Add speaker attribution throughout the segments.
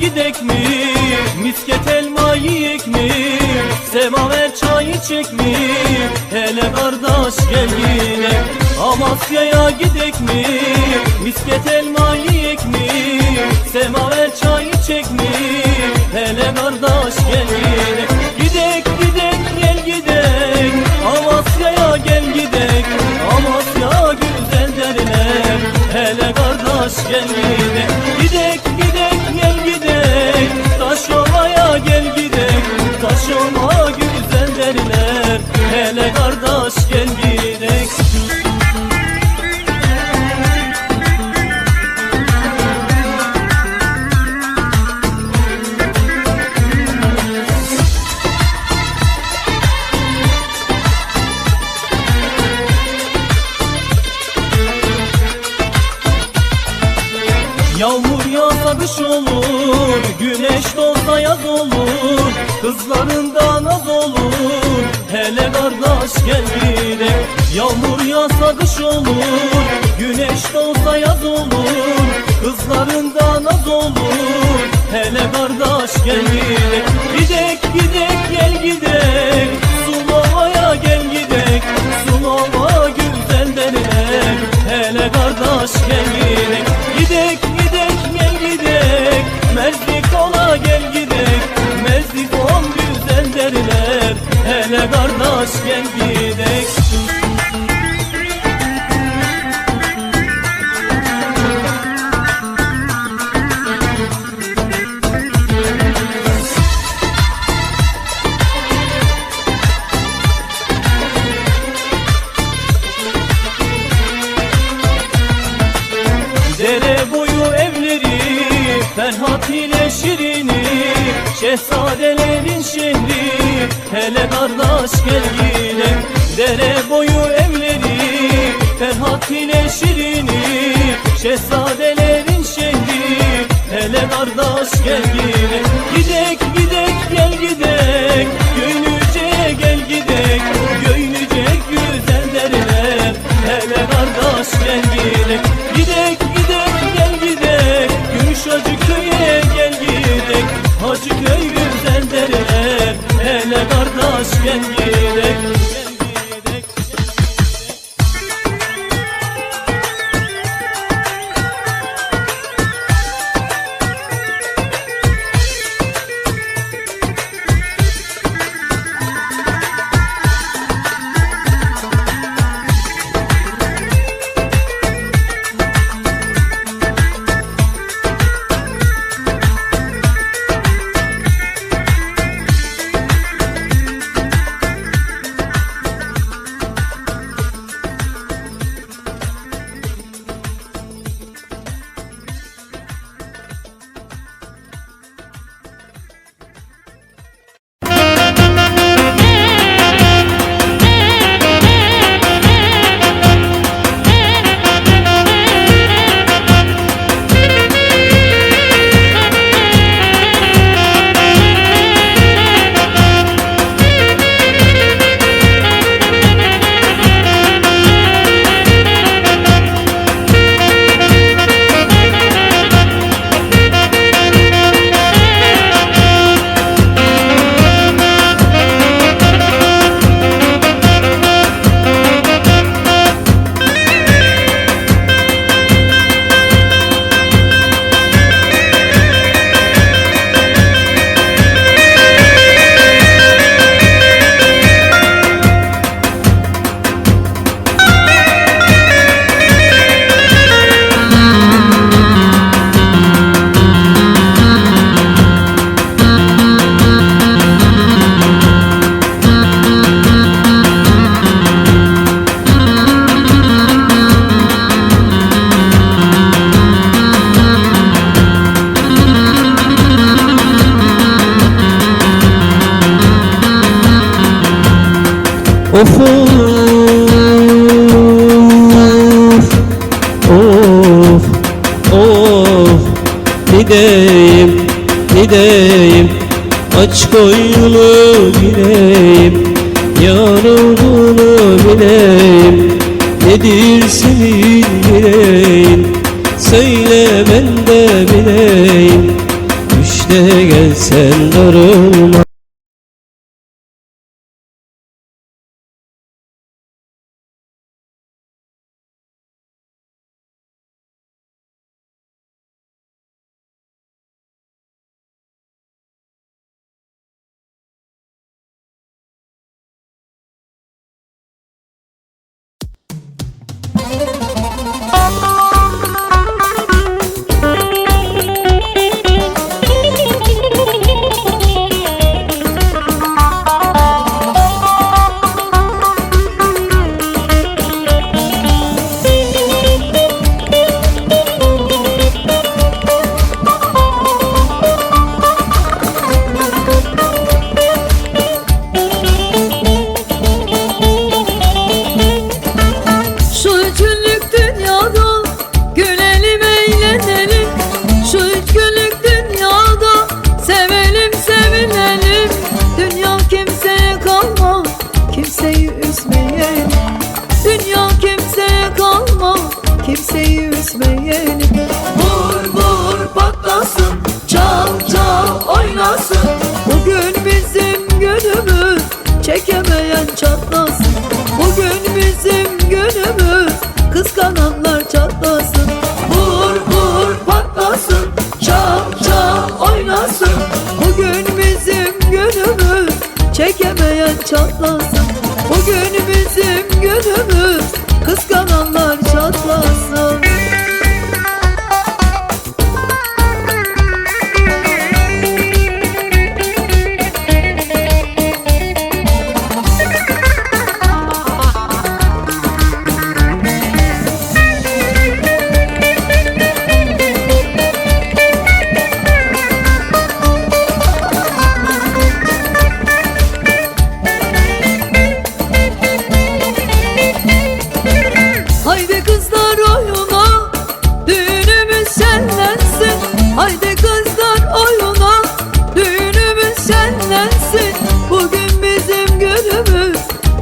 Speaker 1: gidek mi? Misket elma yiyek mi? Semaver çayı çek mi? Hele kardeş gel yine Amasya'ya gidek mi? Misket elma yiyek mi? Semaver çayı Yağmur yağsa kış olur Güneş doğsa yaz olur Kızların da naz olur. Hele kardeş gel gidelim Yağmur yağsa kış olur Güneş doğsa yaz olur Kızların da naz olur. Hele kardeş gel gidelim Gidek gidek gel gel gidek boyu evleri Ferhat ile Şirin'i Şehzadelerin şehri Hele kardeş gel yine Dere boyu evleri Ferhat ile Şirin'i Şehzadelerin şehri. Hele kardeş gel yine Gidek gidek gel gidek kardeş gel
Speaker 2: Of of of. Of Gideyim gideyim Aç koyunu gireyim Yar olduğunu bileyim. Nedir senin yüreğin? Söyle ben de bileyim. İşte gelsen darılma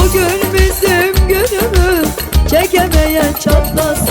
Speaker 3: Bugün bizim günümüz. Çekemeyen çatlasın